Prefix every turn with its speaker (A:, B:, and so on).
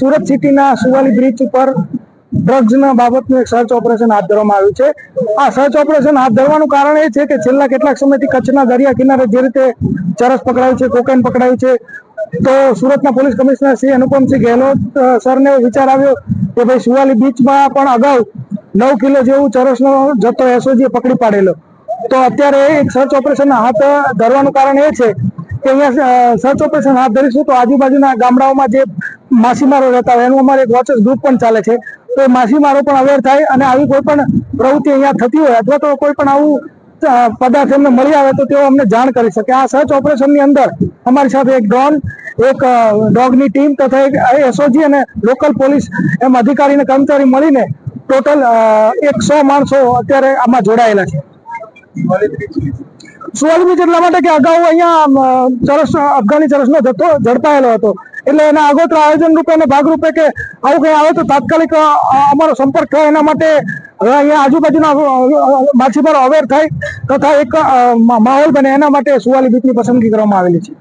A: સુરત સિટીના સુવાલી બ્રિજ ઉપર ડ્રગ્સના બાબતનું એક સર્ચ ઓપરેશન હાથ ધરવામાં આવ્યું છે. આ સર્ચ ઓપરેશન હાથ ધરવાનું કારણ એ છે કે છેલ્લા કેટલાક સમયથી કચ્છના દરિયા કિનારે જે રીતે ચરસ પકડાયું છે, કોકેન પકડાયું છે, તો સુરતના પોલીસ કમિશનર શ્રી અનુપમસિંહ ગેહલોત સરને વિચાર આવ્યો કે ભાઈ સુવાલી બીચમાં પણ અગાઉ નવ કિલો જેવું ચરસનો જથ્થો એસઓજીએ પકડી પાડેલો. તો અત્યારે એક સર્ચ ઓપરેશન હાથ ધરવાનું કારણ એ છે કે અહીંયા સર્ચ ઓપરેશન હાથ ધરીશું તો આજુબાજુના ગામડાઓમાં જે માછીમારો રહેતા હોય, એનું અમારે એક વોચર્સ ગ્રુપ પણ ચાલે છે. તો માછીમારો પણ અવેર થાય અને આવી કોઈ પણ પ્રવૃત્તિ અહીંયા થતી હોય અથવા તો કોઈ પણ આવું પદાર્થ એમને મળી આવે તો તેઓ અમને જાણ કરી શકે. આ સર્ચ ઓપરેશનની અંદર અમારી સાથે એક ડ્રોન, એક ડોગની ટીમ તથા એક એસઓજી અને લોકલ પોલીસ એમ અધિકારી અને કર્મચારી મળીને ટોટલ એકસો માણસો અત્યારે આમાં જોડાયેલા છે. સુવાલી બીચ એટલા માટે કે અગાઉ અહીંયા ચરસ, અફઘાની ચરસનો જથ્થો ઝડપાયેલો હતો. એટલે એના આગોતરા આયોજન રૂપે અને ભાગરૂપે કે આવું કંઈ આવે તો તાત્કાલિક અમારો સંપર્ક થાય. એના માટે હવે અહીંયા આજુબાજુના માછીમારો અવેર થાય તથા એક માહોલ બને. એના માટે સુવાલી બીચની પસંદગી કરવામાં આવેલી છે.